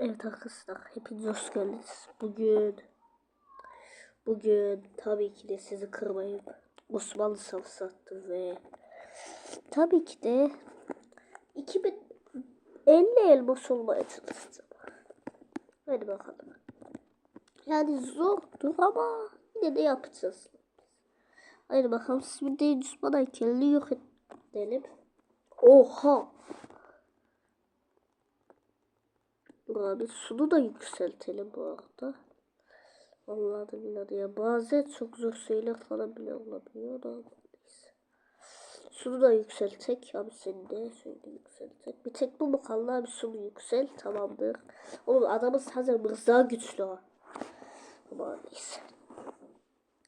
Evet arkadaşlar hepiniz hoş geldiniz. Bugün bugün tabii ki de sizi kırmayıp Osmanlı savaşı attım ve tabii ki de 2050 elmas olmaya çalışacağım. Hadi bakalım. Yani zordur ama yine de yapacağız. Hadi bakalım şimdi de düşman heykelini yok edelim. Oha! Abi sunu da yükseltelim bu arada. Vallahi da billahi ya bazen çok zor şeyler falan bile olabiliyor da neyse. Da yükseltek abi seni de şöyle yükseltek. Bir tek bu mu kaldı abi sunu yüksel tamamdır. Oğlum adamız hazır mırza güçlü ha. Ama neyse.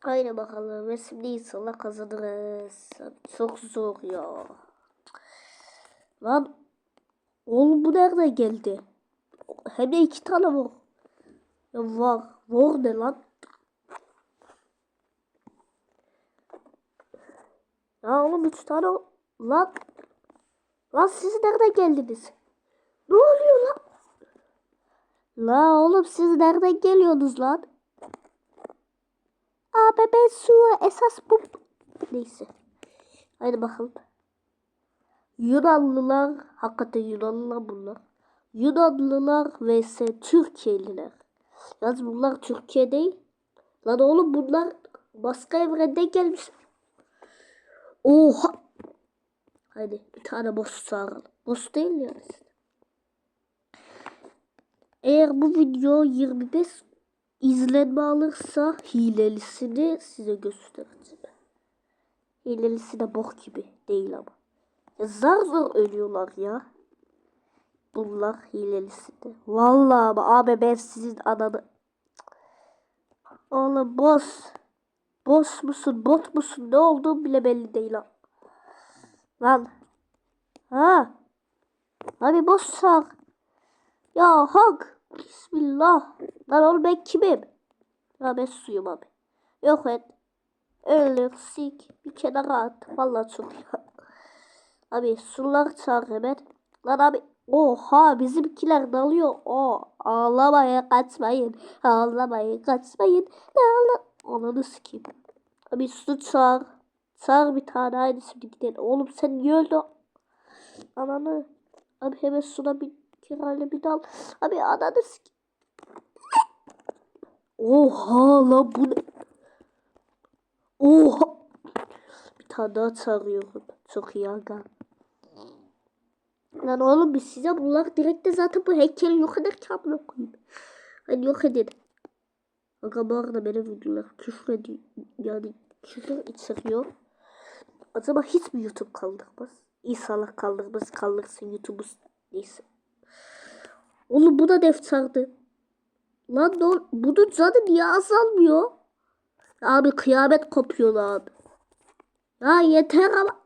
Aynen bakalım ve şimdi inşallah kazanırız. Abi çok zor ya. Lan oğlum bu nereden geldi? Hem de iki tane var. Ya var. Var ne lan? Ya oğlum üç tane lan. Lan siz nereden geldiniz? Ne oluyor lan? La oğlum siz nereden geliyorsunuz lan? Abi ben su esas bu. Neyse. Haydi bakalım. Yunanlılar hakikaten Yunanlılar bunlar. Yunanlılar vs Türkiye'liler. Yalnız bunlar Türkiye değil. Lan oğlum bunlar başka evrenden gelmiş. Oha. Hadi bir tane boss çağıralım. Boss değil ya. Eğer bu video 25 izlenme alırsa hilelisini size göstereceğim. Hilelisi de bok gibi değil ama. Ya zar zor ölüyorlar ya. Bunlar hilelisi de. Vallahi abi ben sizin ananı... Oğlum boss. Boss musun bot musun ne olduğum bile belli değil ha. Lan. Ha. Abi boss sağ. Ya hak. Bismillah. Lan oğlum ben kimim? Ya ben suyum abi. Yok et. Öldür sik. Bir kenara at. Vallahi çok iyi. Abi sular çağır hemen. Lan abi Oha bizimkiler dalıyor. O ağlamayın kaçmayın. Ağlamayın kaçmayın. Ağla. Ananı sikeyim. Abi su çağır. Çağır bir tane haydi şimdi. Oğlum sen niye öldün? Ananı. Abi hemen suna bir kirayla bir dal. Abi ananı sikeyim. Oha lan bu ne? Oha. Bir tane daha çağırıyorum. Çok iyi aga. Lan oğlum biz size bunlar direkt de zaten bu heykeli yok ederken amına koyayım. Hani yok edin. Aga bu arada benim videolar küfür ediyor. Yani küfür içeriyor. Acaba hiç mi YouTube kaldırmaz? İnşallah kaldırmaz kaldırsın YouTube'u neyse. Oğlum bu da defterdi. Lan ne bunun canı niye azalmıyor? Abi kıyamet kopuyor lan. Ya yeter ama.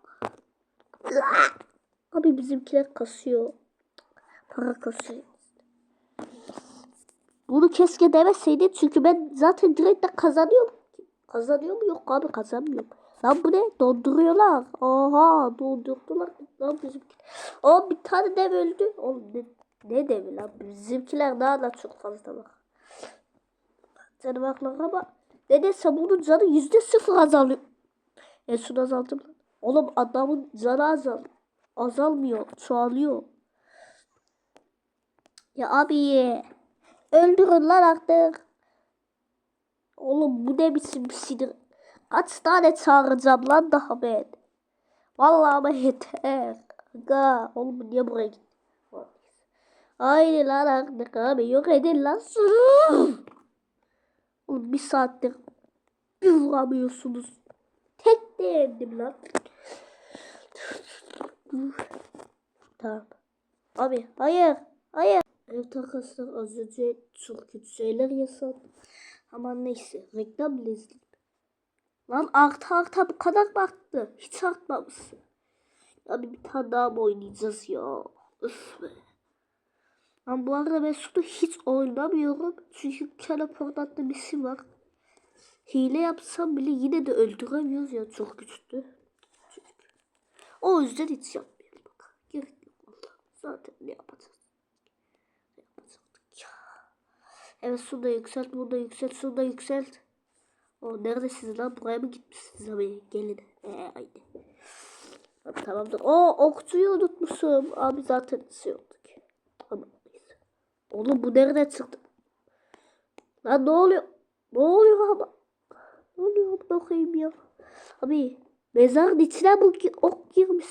Abi bizimkiler kasıyor. Para kasıyor. Bunu keşke demeseydin çünkü ben zaten direkt de kazanıyorum. Kazanıyor mu? Yok abi kazanmıyorum. Lan bu ne? Donduruyorlar. Oha dondurdular. Lan bizimkiler. O bir tane dev öldü. Oğlum ne, ne devi lan? Bizimkiler daha da çok fazla bak. Canım haklar ama nedense bunun canı yüzde sıfır azalıyor. En son azaldım lan. Oğlum adamın canı azal. Azalmıyor. Çoğalıyor. Ya abi. Öldürün lan artık. Oğlum bu ne biçim bir sinir. Kaç tane çağıracağım lan daha ben. Vallahi ama yeter. Aga. Oğlum niye buraya gitti? Haydi lan artık abi. Yok edin lan. Oğlum bir saattir bir vuramıyorsunuz. Tek de yendim lan. Tamam. Abi hayır. Hayır. Evet arkadaşlar az önce çok kötü şeyler yaşadım. Ama neyse reklam izledim. Lan arta arta bu kadar baktı. Hiç artmamışsın. Abi bir tane daha mı oynayacağız ya? Üf be. Lan bu arada ben suda hiç oynamıyorum. Çünkü teleportanda bir şey var. Hile yapsam bile yine de öldüremiyoruz ya çok güçlü. O yüzden hiç yapmıyorum bak. Gerek yok valla. Zaten ne yapacağız? Ne yapacaktık ki? Evet şunu da yükselt, bunu da yükselt, şunu da yükselt. O neredesiniz lan? Buraya mı gitmişsiniz abi? Gelin. Ee, haydi. Abi, tamamdır. O okçuyu unutmuşum. Abi zaten şey olduk. Ama. Oğlum bu nereden çıktı? Lan ne oluyor? Ne oluyor ama? Ne oluyor bakayım ya? Abi mezarın içine bu ok girmiş.